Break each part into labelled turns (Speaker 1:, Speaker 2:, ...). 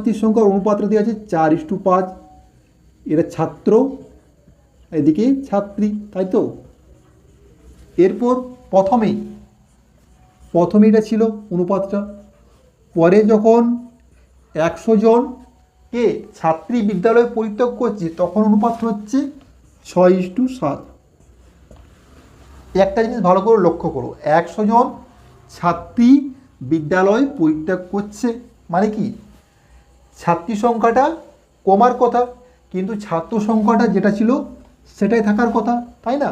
Speaker 1: ছাত্রীর সংখ্যার অনুপাতটা দেওয়া আছে চার ইস্টু পাঁচ। এটা ছাত্র, এদিকে ছাত্রী, তাই তো? এরপর প্রথমেই প্রথমে এটা ছিল অনুপাতটা। পরে যখন একশো জন জনকে ছাত্রী বিদ্যালয়ে পরিত্যাগ করছে, তখন অনুপাত হচ্ছে ছয় ইস্টু সাত। একটা জিনিস ভালো করে লক্ষ্য করো, একশো জন ছাত্রী বিদ্যালয় পরিত্যাগ করছে মানে কি? ছাত্রী সংখ্যাটা কমার কথা, কিন্তু ছাত্র সংখ্যাটা যেটা ছিল সেটাই থাকার কথা, তাই না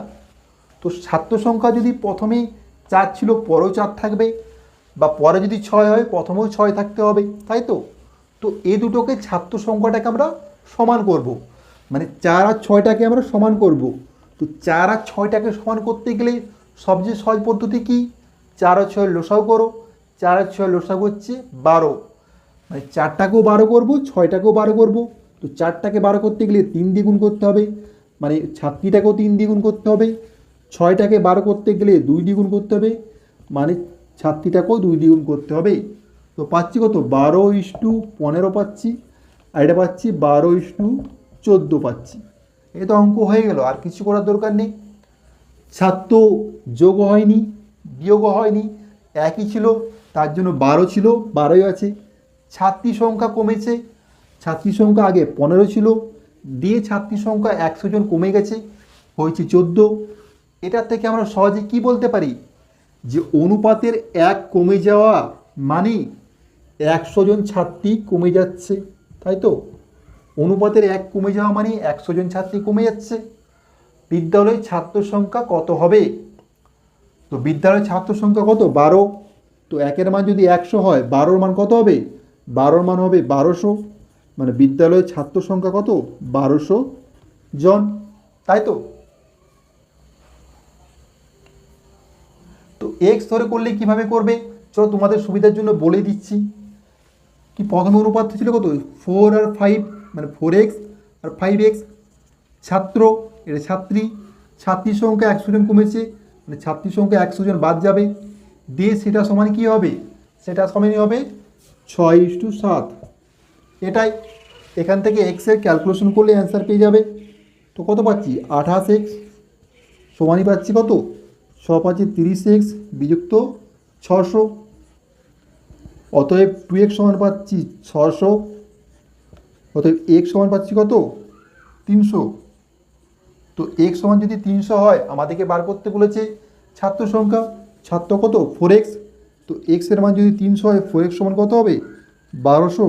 Speaker 1: তো ছাত্র সংখ্যা যদি প্রথমেই চার ছিল, পরেও চার থাকবে, বা পরে যদি ছয় হয়, প্রথমেও ছয় থাকতে হবে, তাই তো তো এই দুটোকে ছাত্র সংখ্যাটাকে আমরা সমান করব। মানে চার আর ছয়টাকে আমরা সমান করব। তো চার আর ছয়টাকে সমান করতে গেলে সবচেয়ে সহজ পদ্ধতি কি চার আর ছয় লোসাও করো, চার আর ছয় লোসাও হচ্ছে বারো মানে চারটাকেও বারো করব, ছয়টাকেও বারো করব। তো চারটাকে বারো করতে গেলে তিন দ্বিগুণ করতে হবে। মানে ছাত্রীটাকেও তিন দ্বিগুণ করতে হবে। ছয়টাকে বারো করতে গেলে দুই দ্বিগুণ করতে হবে। মানে ছাত্রীটাকেও দুই দ্বিগুণ করতে হবে। তো পাচ্ছি কত? বারো ইস্টু পনেরো পাচ্ছি। আর এটা পাচ্ছি বারো ইস্টু চোদ্দ পাচ্ছি। এ তো অঙ্ক হয়ে গেল, আর কিছু করার দরকার নেই। ছাত্র যোগ হয়নি বিয়োগ হয়নি। একই ছিল, তার জন্য বারো ছিল, বারোই আছে। ছাত্রী সংখ্যা কমেছে। ছাত্রী সংখ্যা আগে পনেরো ছিল, দিয়ে ছাত্রী সংখ্যা একশো জন কমে গেছে, হয়েছে চোদ্দ। এটার থেকে আমরা সহজে কি বলতে পারি? যে অনুপাতের এক কমে যাওয়া মানে একশো জন ছাত্রী কমে যাচ্ছে, তাই তো? অনুপাতের এক কমে যাওয়া মানে একশো জন ছাত্রী কমে যাচ্ছে। বিদ্যালয়ে ছাত্র সংখ্যা কত হবে? তো বিদ্যালয়ের ছাত্র সংখ্যা কত? বারো। তো একের মান যদি একশো হয়, বারোর মান কত হবে? বারোর মান হবে বারোশো মানে বিদ্যালয়ের ছাত্র সংখ্যা কত? বারোশো জন। তাই তো? তো এক্স ধরে করলে কীভাবে করবে? চলো তোমাদের সুবিধার জন্য বলে দিচ্ছি। কি প্রথম অনুপাত ছিল কত? ফোর আর ফাইভ মানে ফোর এক্স আর ফাইভ এক্স ছাত্র, এটা ছাত্রী। ছাত্রীর সংখ্যা একশো জন কমেছে মানে ছাত্রীর সংখ্যা একশো জন বাদ যাবে। দিয়ে সেটা সমান কি হবে? সেটা সমানই হবে ছয় ইস টু সাত। এটাই এখান থেকে এক্সের ক্যালকুলেশন করলে অ্যান্সার পেয়ে যাবে। তো কত পাচ্ছি? আঠাশ এক্স সমানই পাচ্ছি কত? ছ পাচ্ছি তিরিশ এক্স বিযুক্ত ছশো অতএব টু এক্স সমান পাচ্ছি ছশো অতএব এক্স সমান পাচ্ছি কত? তিনশো। তো এক্স সমান যদি তিনশো হয়, আমাদেরকে বার করতে বলেছে ছাত্র সংখ্যা। ছাত্র কত? ফোর এক্স তো এক্সের মান যদি তিনশো হয় ফোর এক্স সমান কত হবে? বারোশো।